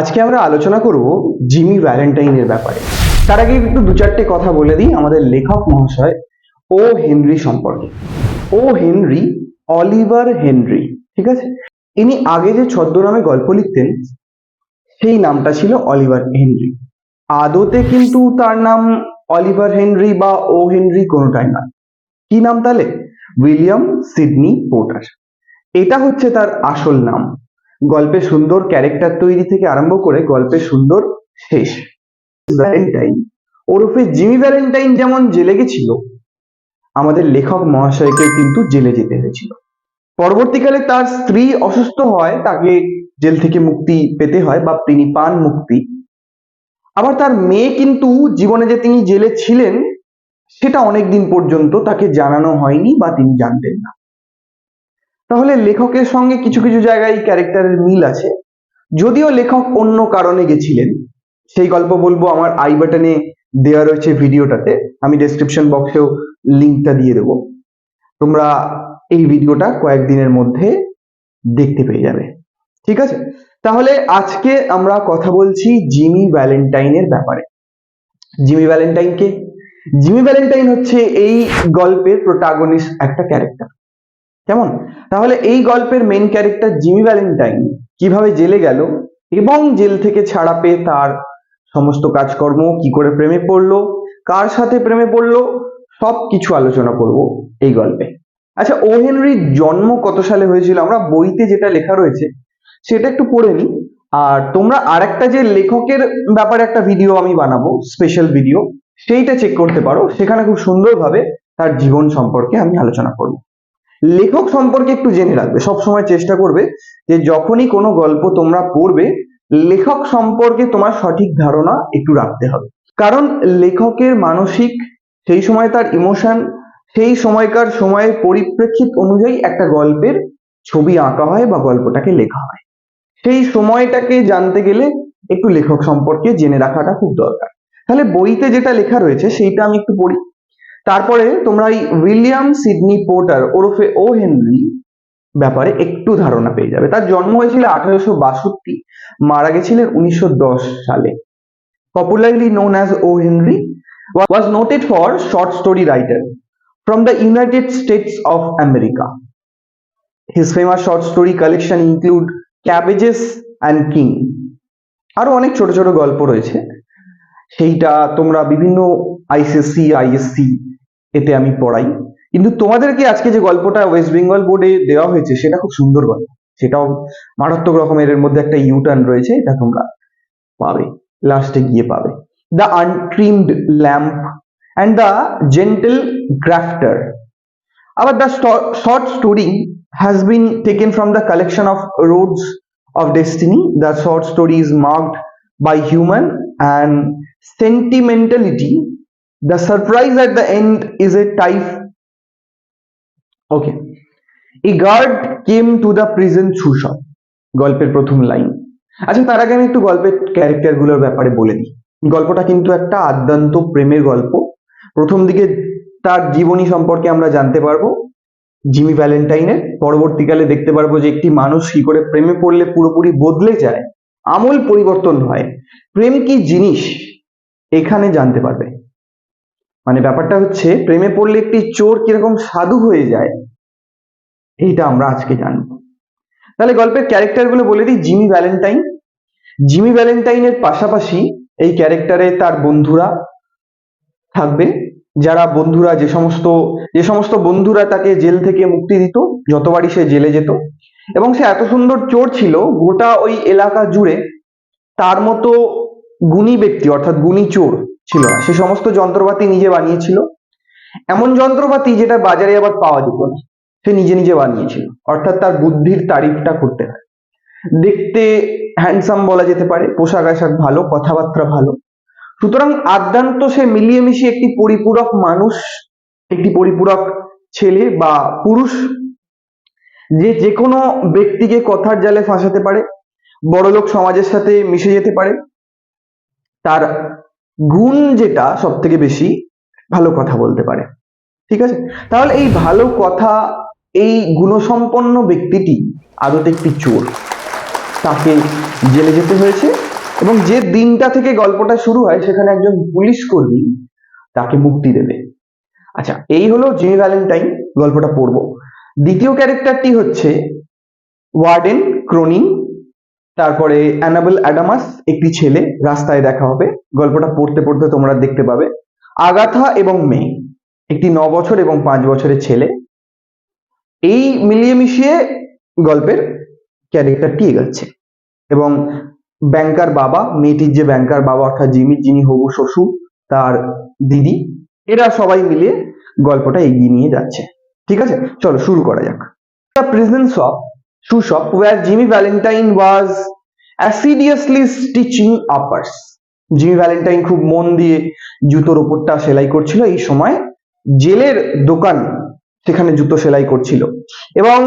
আজকে আমরা আলোচনা করব জিমি ভ্যালেন্টাইনের ব্যাপারে। তার আগে একটু দু চারটে কথা বলে দিই আমাদের লেখক মহাশয় ও হেনরি সম্পর্কে। ও হেনরি, অলিভার হেনরি, ঠিক আছে? ইনি আগে যে ছদ্মনামে গল্প লিখতেন, সেই নামটা ছিল অলিভার হেনরি। আদতে কিন্তু তার নাম অলিভার হেনরি বা ও হেনরি কোনোটাই নয়। কি নাম তাহলে? উইলিয়াম সিডনি পোর্টার এটা হচ্ছে তার আসল নাম। গল্পে সুন্দর ক্যারেক্টার তৈরি থেকে আরম্ভ করে গল্পের সুন্দর শেষ। ভ্যালেন্টাইন ওরফে জিমি ভ্যালেন্টাইন যেমন জেলে গেছিল, আমাদের লেখক মহাশয়কে কিন্তু জেলে যেতে হয়েছিল। পরবর্তীকালে তার স্ত্রী অসুস্থ হয়, তাকে জেল থেকে মুক্তি পেতে হয় বা তিনি পান মুক্তি। আবার তার মেয়ে কিন্তু জীবনে যে তিনি জেলে ছিলেন, সেটা অনেক দিন পর্যন্ত তাকে জানানো হয়নি বা তিনি জানতেন না। তাহলে লেখকের সঙ্গে কিছু কিছু জায়গায় ক্যারেক্টারের মিল আছে। যদিও লেখক অন্য কারণে গেছিলেন, সেই গল্প বলব আমার আই বাটনে দেওয়া রয়েছে ভিডিওটাতে, আমি ডেসক্রিপশন বক্সেও লিঙ্কটা দিয়ে দেবো। তোমরা এই ভিডিওটা কয়েকদিনের মধ্যে দেখতে পেয়ে যাবে। ঠিক আছে? তাহলে আজকে আমরা কথা বলছি জিমি ভ্যালেন্টাইনের ব্যাপারে। জিমি ভ্যালেন্টাইনকে? জিমি ভ্যালেন্টাইন হচ্ছে এই গল্পের প্রোটাগনিস্ট একটা ক্যারেক্টার কেমন? তাহলে এই গল্পের মেন ক্যারেক্টার জিমি ভ্যালেন্টাইন কীভাবে জেলে গেল এবং জেল থেকে ছাড়া পেয়ে তার সমস্ত কাজকর্ম, কি করে প্রেমে পড়ল, কার সাথে প্রেমে পড়ল সব কিছু আলোচনা করব এই গল্পে। আচ্ছা ও হেনরির জন্ম কত সালে হয়েছিল? আমরা বইতে যেটা লেখা রয়েছে সেটা একটু পড়ে নিই। আর তোমরা আরেকটা যে লেখকের ব্যাপারে একটা ভিডিও আমি বানাবো স্পেশাল ভিডিও সেইটা চেক করতে পারো। সেখানে খুব সুন্দরভাবে তার জীবন সম্পর্কে আমি আলোচনা করব। লেখক সম্পর্কে একটু জেনে রাখবে। সব সময় চেষ্টা করবে যে যখনই কোনো গল্প তোমরা পড়বে, লেখক সম্পর্কে তোমার সঠিক ধারণা একটু রাখতে হবে। কারণ লেখকের মানসিক সেই সময় তার ইমোশন সেই সময়কার সময়ের পরিপ্রেক্ষিত অনুযায়ী একটা গল্পের ছবি আঁকা হয় বা গল্পটাকে লেখা হয়। সেই সময়টাকে জানতে গেলে একটু লেখক সম্পর্কে জেনে রাখাটা খুব দরকার। তাহলে বইতে যেটা লেখা রয়েছে, সেইটা আমি একটু পড়ি তারপরে তোমরা এই উইলিয়াম সিডনি পোর্টার ওরফে ও হেনরি ব্যাপারে একটু ধারণা পেয়ে যাবে তার জন্ম হয়েছিল আঠারোশো বাষট্টি, মারা গেছিলেন উনিশশো দশ সালে popularly known as O Henry was noted for short story writer from the United States of America. His famous short story collection include Cabbages and King. আরও অনেক ছোট ছোট গল্প রয়েছে সেইটা তোমরা বিভিন্ন আইসিএসসি আইএসসি এতে আমি পড়াই। কিন্তু তোমাদেরকে আজকে যে গল্পটা ওয়েস্ট বেঙ্গল বোর্ডে দেওয়া হয়েছে, সেটা খুব সুন্দর গল্প। সেটাও মারাত্মক রকমের এর মধ্যে একটা ইউটার্ন রয়েছে, এটা তোমরা পাবে লাস্টে গিয়ে পাবে। The untrimmed lamp and the gentle grafter আবার the short story has been taken from the collection of roads of destiny the short story is marked by human and sentimentality the surprise at the end is a type. Okay. A guard came to the prison through গল্পের প্রথম line আচ্ছা তার আগে আমি একটু গল্পের ক্যারেক্টারগুলোর ব্যাপারে বলে দিই। গল্পটা কিন্তু একটা আদ্যান্ত প্রেমের গল্প। প্রথম দিকে তার জীবনী সম্পর্কে আমরা জানতে পারব। জিমি ভ্যালেন্টাইনের পরবর্তীকালে দেখতে পারব যে একটি মানুষ কি করে প্রেমে পড়লে পুরোপুরি বদলে যায়, আমূল পরিবর্তন হয়। প্রেম কি জিনিস? এখানে জানতে পারবে। মানে ব্যাপারটা হচ্ছে, প্রেমে পড়লে একটি চোর কীরকম সাধু হয়ে যায়, এইটা আমরা আজকে জানব। তাহলে গল্পের ক্যারেক্টারগুলো বলে দিই, জিমি ভ্যালেন্টাইন। জিমি ভ্যালেন্টাইনের পাশাপাশি এই ক্যারেক্টারে তার বন্ধুরা থাকবে, যারা বন্ধুরা যে সমস্ত যে সমস্ত বন্ধুরা তাকে জেল থেকে মুক্তি দিত, যতবারই সে জেলে যেত, এবং সে এত সুন্দর চোর ছিল, গোটা ওই এলাকা জুড়ে তার মতো গুণী ব্যক্তি, অর্থাৎ গুণী চোর ছিল। না সে সমস্ত যন্ত্রপাতি নিজে বানিয়েছিল। এমন যন্ত্রপাতি যেটা বাজারে আবার পাওয়া যেত না, সে নিজে নিজে বানিয়েছিল। অর্থাৎ তার বুদ্ধির তারিফটা করতে হয় দেখতে হ্যান্ডসাম বলা যেতে পারে, পোশাক আশাক ভালো, কথাবার্তা ভালো। সুতরাং আদ্যান্ত সে মিলিয়ে মিশিয়ে একটি পরিপূরক মানুষ, একটি পরিপূরক ছেলে বা পুরুষ, যে যে কোনো ব্যক্তিকে কথার জালে ফাঁসাতে পারে, বড়লোক সমাজের সাথে মিশে যেতে পারে, তার গুণ যেটা সব থেকে বেশি ভালো কথা বলতে পারে। ঠিক আছে? তাহলে এই ভালো কথা, এই গুণসম্পন্ন ব্যক্তিটি আদতে একটি চোর। তাকে জেলে যেতে হয়েছে এবং যে দিনটা থেকে গল্পটা শুরু হয়, সেখানে একজন পুলিশ কর্মী তাকে মুক্তি দেবে। আচ্ছা এই হলো জিমি ভ্যালেন্টাইন, গল্পটা পড়ব। দ্বিতীয় ক্যারেক্টারটি হচ্ছে ওয়ার্ডেন ক্রোনিং। তারপরে অ্যানাবেল অ্যাডামাস একটি ছেলে, রাস্তায় দেখা হবে। গল্পটা পড়তে পড়তে তোমরা দেখতে পাবে। আগাথা এবং মেয়ে একটি ন বছর এবং পাঁচ বছরের ছেলে। এই মিলিয়ে মিশিয়ে গল্পের ক্যারেক্টারটি এগাচ্ছে। এবং ব্যাংকার বাবা, মেয়েটির যে ব্যাংকার বাবা, অর্থাৎ জিমি, যিনি হবু শ্বশুর, তার দিদি, এরা সবাই মিলে গল্পটা এগিয়ে নিয়ে যাচ্ছে। ঠিক আছে? চলো শুরু করা যাক। The prison shop where Jimmy Valentine was assiduously stitching uppers Jimmy Valentine খুব মন দিয়ে জুতোর ওপরটা সেলাই করছিল। এই সময় জেলের দোকান সেখানে জুতো সেলাই করছিল। এবং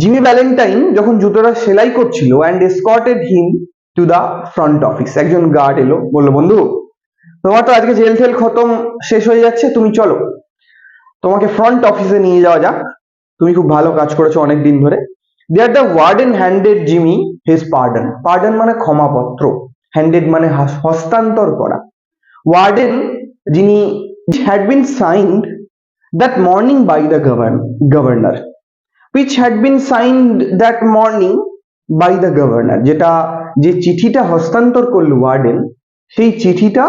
জিমি ভ্যালেন্টাইন যখন জুতোটা সেলাই করছিল and escorted him to the front office একজন গার্ড এলো, বলল, বন্ধু, তোমার তো আজকে জেল টেল খতম শেষ হয়ে যাচ্ছে, তুমি চলো। তোমাকে ফ্রন্ট অফিসে নিয়ে যাওয়া যাক। তুমি খুব ভালো কাজ করেছ অনেক দিন ধরে। There the warden handed Jimmy his pardon pardon মানে ক্ষমাপত্র হ্যান্ডেড মানে হস্তান্তর করা। ওয়ার্ডেন যিনি had been signed that morning by the governor which had been signed that morning by the governor যেটা, যে চিঠিটা হস্তান্তর করল ওয়ার্ডেন সেই চিঠিটা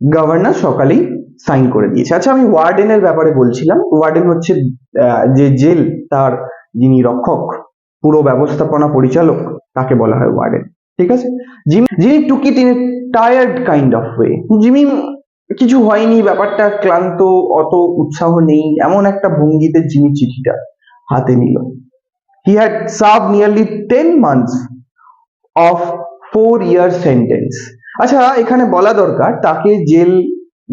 গভর্নর সকালেই সাইন করে দিয়েছে। আচ্ছা আমি ওয়ার্ডেনের ব্যাপারে বলছিলাম। ওয়ার্ডেন হচ্ছে যে জেল, তার যিনি রক্ষক, পুরো ব্যবস্থাপনা পরিচালক, তাকে বলা হয় ওয়ার্ডেন ঠিক আছে? যিনি took it tired kind of way যিনি কিছু হয়নি, ব্যাপারটা ক্লান্ত, অত উৎসাহ নেই, এমন একটা ভঙ্গিতে যিনি চিঠিটা হাতে নিল। He had serve nearly ten months of four year sentence আচ্ছা এখানে বলা দরকার, তাকে জেল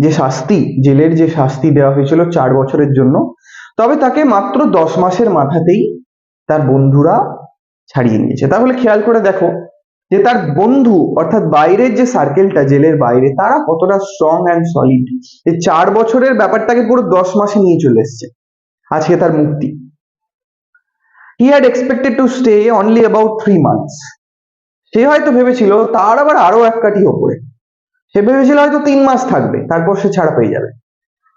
যে শাস্তি, জেলের যে শাস্তি দেওয়া হয়েছিল চার বছরের জন্য তবে তাকে মাত্র দশ মাসের মাথাতেই তার বন্ধুরা ছাড়িয়ে নিয়েছে। তাহলে খেয়াল করে দেখো যে তার বন্ধু অর্থাৎ বাইরের যে সার্কেলটা জেলের বাইরে, তারা কতটা স্ট্রং অ্যান্ড সলিড এই চার বছরের ব্যাপারটাকে পুরো দশ মাসে নিয়ে চলে এসছে। আজকে তার মুক্তি। He had expected to stay only about three months সে হয়তো ভেবেছিল, তার আবার আরও এক কাঠি ওপরে। সে ভেবেছিল হয়তো তিন মাস থাকবে, তারপর সে ছাড়া পেয়ে যাবে।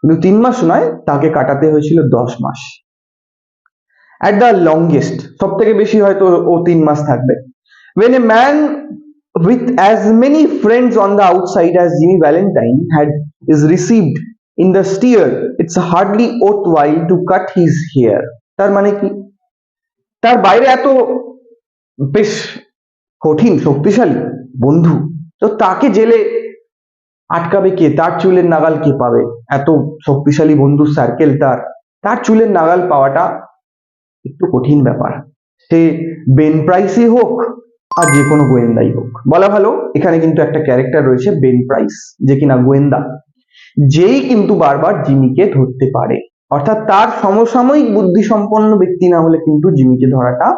কিন্তু তিন মাস নয় তাকে কাটাতে হয়েছিল দশ মাস অ্যাট দ্য লংগেস্ট সব থেকে বেশি হয়তো ও তিন মাস থাকবে when a man with as many friends on the outside as Jimmy Valentine had is received in the steer, it's hardly worthwhile to cut his hair. তার মানে কি তার বাইরে এত বেশ কঠিন শক্তিশালী বন্ধু তো তাকে জেলে আটকাবে কে? তার চুলের নাগাল কে পাবে? এত শক্তিশালী বন্ধুর সার্কেল তার। তার চুলের নাগাল পাওয়াটা একটু কঠিন ব্যাপার। সে বেন প্রাইসই হোক আর যে কোনো গোয়েন্দাই হোক। বলা ভালো, এখানে কিন্তু একটা ক্যারেক্টার রয়েছে বেন প্রাইস যে কিনা গোয়েন্দা। যেই কিন্তু বারবার জিমিকে ধরতে পারে। অর্থাৎ তার সমসাময়িক বুদ্ধি সম্পন্ন ব্যক্তি না হলে কিন্তু জিমিকে ধরাটা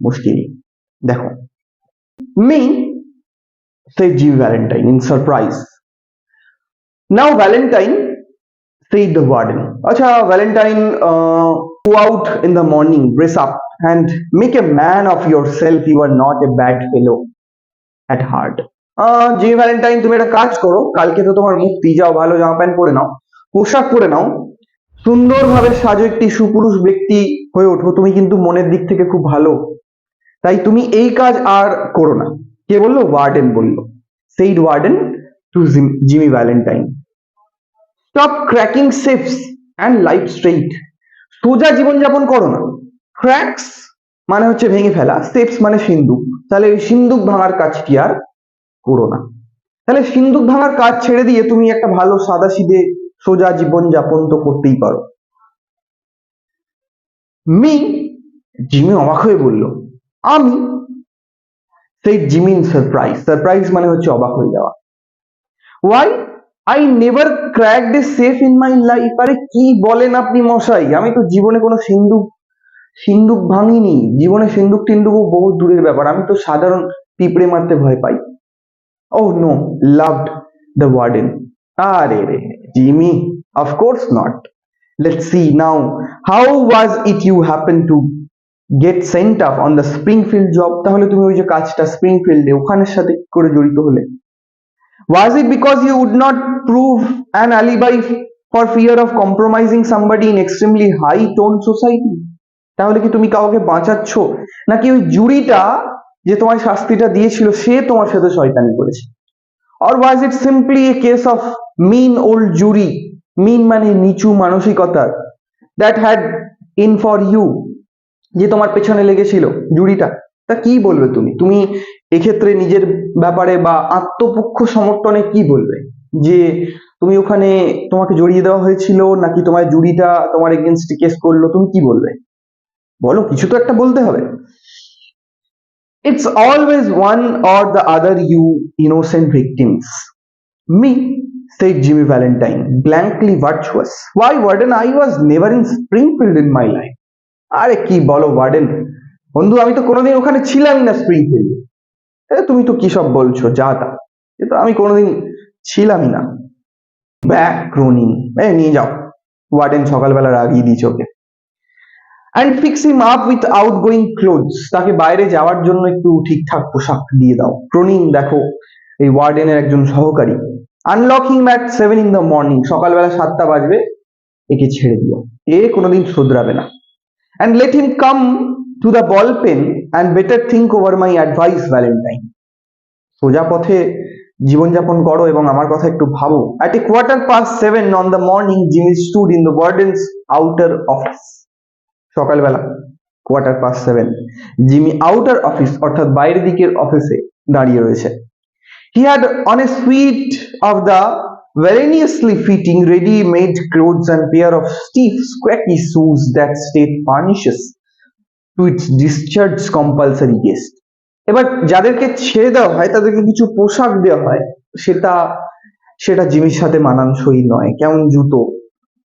মুশকিল। দেখো me say Jimmy Valentine in surprise now Valentine said the warden. Acha, Valentine, uh, go out in the morning, dress up, and make a man of yourself. You are not a bad fellow at heart. Ah, Jimmy Valentine তুমি একটা কাজ করো। কালকে তো তোমার মুক্তি। যাও ভালো জামা প্যান্ট পরে নাও পোশাক পরে নাও। সুন্দরভাবে সাজো একটি সুপুরুষ ব্যক্তি হয়ে ওঠো। তুমি কিন্তু মনের দিক থেকে খুব ভালো। তাই তুমি এই কাজ আর করো না। কে বলল? ওয়ার্ডেন বলল। সেই warden to Jimmy Valentine stop cracking safes and life straight সোজা জীবনযাপন করো না। ক্র্যাকস মানে হচ্ছে ভেঙে ফেলা সেফস মানে সিন্দুক। তাহলে ওই সিন্দুক ভাঙার কাজটি আর? করো না। তাহলে সিন্দুক ভাঙার কাজ ছেড়ে দিয়ে তুমি একটা ভালো সাদা সিধে সোজা জীবন যাপন তো করতেই পারো। মি জিমি অবাক হয়ে বলল, আমি? সেই জিমিন সারপ্রাইজ সারপ্রাইজ মানে হচ্ছে অবাক হয়ে যাওয়া। Why I never cracked a safe in my life আরে কি বলেন আপনি মশাই? আমি তো জীবনে কোনো সিন্দুক সিন্দুক ভাঙিনি। জীবনে সিন্দুক টিন্দুক বহু দূরের ব্যাপার। আমি তো সাধারণ পিঁপড়ে মারতে ভয় পাই। ও নো লাভড দ্য ওয়ার্ডেন আরে রে, Jimmy of course not let's see now how was it you happen to get sent up on the Springfield job তাহলে তুমি ওই যে কাজটা স্প্রিংফিল্ডে ওখানের সাথে করে জড়িত হলে। Was it because you would not prove an alibi for fear of compromising somebody in extremely high tone society? তাহলে কি তুমি কাউকে বাঁচাচ্ছ নাকি ওই জুরিটা যে তোমার শাস্তিটা দিয়েছিল সে তোমার সাথে শয়তানি করেছে or was it simply a case of mean old jury mean মানে নিচু মানসিকতার that had in for you যে তোমার পেছনে লেগেছিল জুরিটা তা কি বলবে তুমি তুমি এক্ষেত্রে নিজের ব্যাপারে বা আত্মপক্ষ সমর্থনে কি বলবে যে তুমি ওখানে তোমাকে জড়িয়ে দেওয়া হয়েছিল নাকি তোমার জুরিটা তোমার এগেনস্টে কেস করল তুমি কি বলবে বলো কিছু তো একটা বলতে হবে it's always one or the other you innocent victims me said Jimmy Valentine, blankly virtuous. Why, Warden? I was never in Springfield in my life. আরে কি বলো ওয়ার্ডেন বন্ধু, আমি তো কোনোদিন ওখানে ছিলামই না স্প্রিংফিল্ডে এ। তুমি তো কি সব বলছো? যা তা। কিন্তু আমি কোনোদিন ছিলামই না। ব্যাক ক্রোনিং এ, নিয়ে যাও। ওয়ার্ডেন সকালবেলা রাগিয়ে দিয়েছে ওকে। And fix him up without going clothes তাকে বাইরে যাওয়ার জন্য একটু ঠিকঠাক পোশাক দিয়ে দাও। ক্রোনিং দেখো, এই ওয়ার্ডেনের একজন সহকারী। Unlock him seven in the morning সকালবেলা সাতটা বাজবে। একে ছেড়ে দিও। এ কোনোদিন শুধরাবে না। and let him come to the ball pen and better think over my advice valentine সোজা পথে জীবনযাপন করো এবং আমার কথা একটু ভাবো at a quarter past seven on the morning jimmy stood in the warden's outer office সকালবেলা quarter past seven Jimmy outer office অর্থাৎ বাইরের দিকের অফিসে দাঁড়িয়ে রয়েছে he had on a suit of the variously fitting ready-made clothes and pair of stiff squeaky shoes that state furnishes to its discharge compulsory guest এবার যাদেরকে ছেড়ে দেওয়া হয়, তাদেরকে কিছু পোশাক দেওয়া হয়, সেটা সেটা জিমির সাথে মানানসই নয়। কেমন জুতো,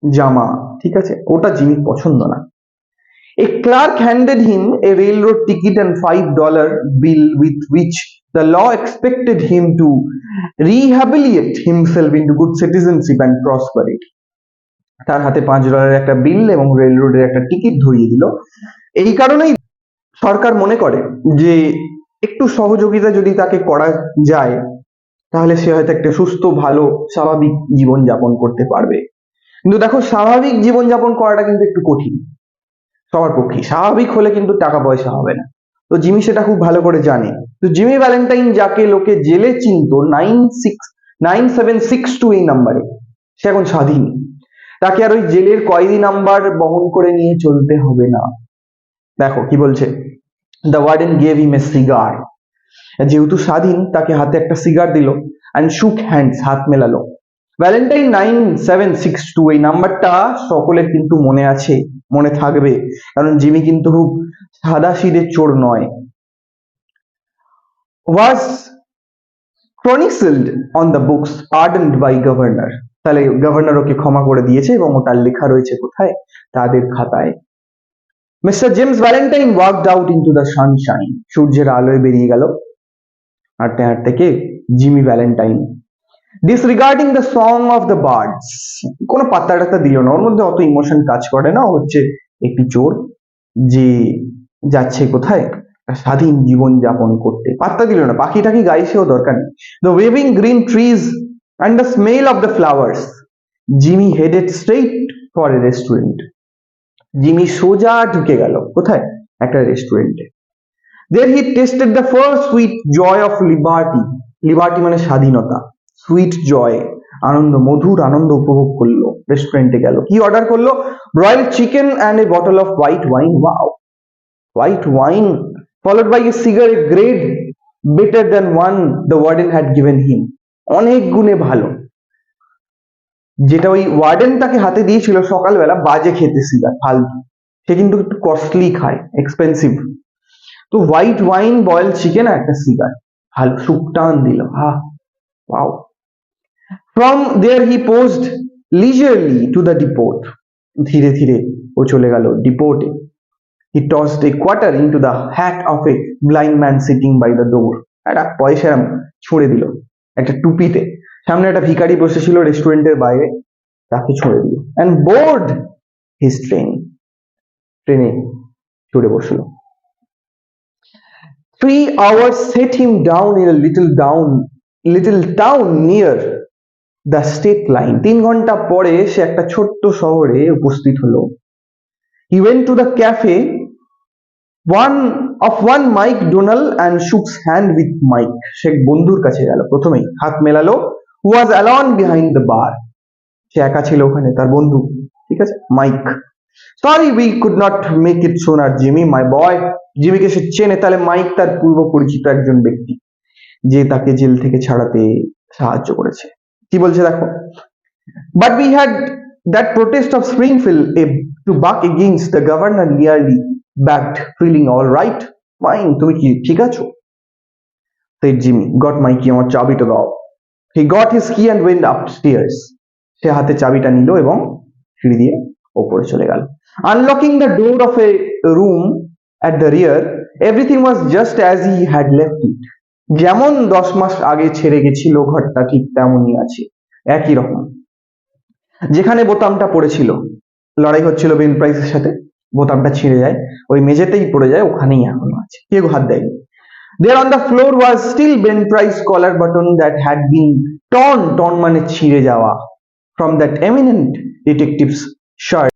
জামা, ঠিক আছে? ওটা জিমির পছন্দ না। A clerk handed him a railroad ticket and five dollar bill with which the law expected him to rehabilitate himself into good citizenship and prosperity তার হাতে পাঁচ ডলারের একটা বিল এবং রেল রোডের একটা টিকিট ধরিয়ে দিল। এই কারণেই সরকার মনে করে যে একটু সহযোগিতা যদি তাকে করা যায়, তাহলে সে হয়তো একটা সুস্থ, ভালো, স্বাভাবিক জীবন যাপন করতে পারবে। কিন্তু দেখো, স্বাভাবিক জীবন যাপন করাটা কিন্তু একটু কঠিন। সবার পক্ষে। স্বাভাবিক হলে কিন্তু টাকা পয়সা হবে না। তো জিমি সেটা খুব ভালো করে জানে। তো জিমি ভ্যালেন্টাইন যাকে লোকে জেলে চিনতো, nine six, nine seven six two এই নাম্বারে। সে এখন স্বাধীন। তাকে আর ওই জেলের কয়েদি নাম্বার বহন করে নিয়ে চলতে হবে না। দেখো কি বলছে? The warden gave him a cigar যেহেতু স্বাধীন, তাকে হাতে একটা সিগার দিল অ্যান্ড শুক হ্যান্ডস হাত মেলালো। Valentine nine seven six two এই নাম্বারটা সকলের কিন্তু মনে আছে, মনে থাকবে। কারণ জিমি কিন্তু খুব সাদা সিধে চোর নয়। Was chronicled on the books, pardoned by governor তাহলে গভর্নর ওকে ক্ষমা করে দিয়েছে এবং ওটার লেখা রয়েছে কোথায়? তাদের খাতায়। Mister James Valentine walked out into the sunshine সূর্যের আলোয় বেরিয়ে গেল। হাঁটতে হাঁটতে কে? Jimmy Valentine disregarding the song of the birds কোনো পাত্তা টাত্তা দিল না। ওর মধ্যে অত ইমোশন কাজ করে না। হচ্ছে একটি চোর। যে যাচ্ছে কোথায়? স্বাধীন জীবন যাপন করতে। পাত্তা দিল না। পাখি টাকি গাইছেও দরকার নেই। The waving green trees and the smell of the flowers Jimmy headed straight for a restaurant Jimmy সোজা ঢুকে গেল। কোথায়? একটা রেস্টুরেন্টে। There he tasted the first sweet joy of liberty liberty মানে স্বাধীনতা। সুইট জয় আনন্দ, মধুর আনন্দ উপভোগ করল। রেস্টুরেন্টে গেল। কি অর্ডার করল? Broiled chicken and a bottle of white wine wow white wine followed by a cigarette grade better than one the warden had given him অনেক গুণে ভালো। যেটা ওই ওয়ার্ডেন তাকে হাতে দিয়েছিল সকালবেলা বাজে খেতে সিগার ফালতু। সে কিন্তু একটু কস্টলি খায় এক্সপেন্সিভ তো হোয়াইট ওয়াইন বয়েল চিকেন একটা সিগার ভালো সুকটান দিল। হা wow from there he post leisurely to the depot ধীরে ধীরে ও চলে গেল ডিপোর্টে He tossed a quarter into the hat of a blind man sitting by the door. একটা পয়সা ছুঁড়ে দিল, একটা টুপিতে। সামনে একটা ভিখারি বসেছিল রেস্টুরেন্টের বাইরে, তাকে ছুঁড়ে দিল। অ্যান্ড বোর্ড হিজ ট্রেন ট্রেনে চড়ে বসল। Three hours set him down in little down little town near the state line তিন ঘণ্টা পরে সে একটা ছোট্ট শহরে উপস্থিত হলো। He went to the cafe one of one Mike Donal and shook hand with Mike সে বন্ধুর কাছে গেল, প্রথমেই। হাত মেলালো was alone behind the bar সে একা ছিল ওখানে তার বন্ধু ঠিক আছে? Mike sorry we could not make it sooner Jimmy my বয় জিমিকে সে চেনে তাহলে মাইক তার পূর্ব পরিচিত একজন ব্যক্তি যে তাকে জেল থেকে ছাড়াতে সাহায্য করেছে। কি বলছে দেখো? But we had that protest of Springfield to buck against the governor nearly backed feeling all right fine তুমি কি ঠিক আছো? Jimmy, got my key আমার চাবিটা দাও। He got his key and went upstairs সে হাতে চাবিটা নিল এবং সিঁড়ি দিয়ে ওপরে চলে গেল। Unlocking the door of a room at the rear everything was just as he had left it যেমন দশ মাস আগে ছেড়ে গেছিল, ঘরটা ঠিক তেমনই আছে, একই রকম। যেখানে বোতামটা পড়েছিল, লড়াই হচ্ছিল বেন প্রাইসের সাথে, বোতামটা ছিঁড়ে যায়, ওই মেঝেতেই পড়ে যায়, ওখানেই এখনও আছে। কেউ হাত দেয়নি? There on the floor was still Ben Price collar button that had been torn, torn মানে ছিঁড়ে যাওয়া from that eminent detective's shirt.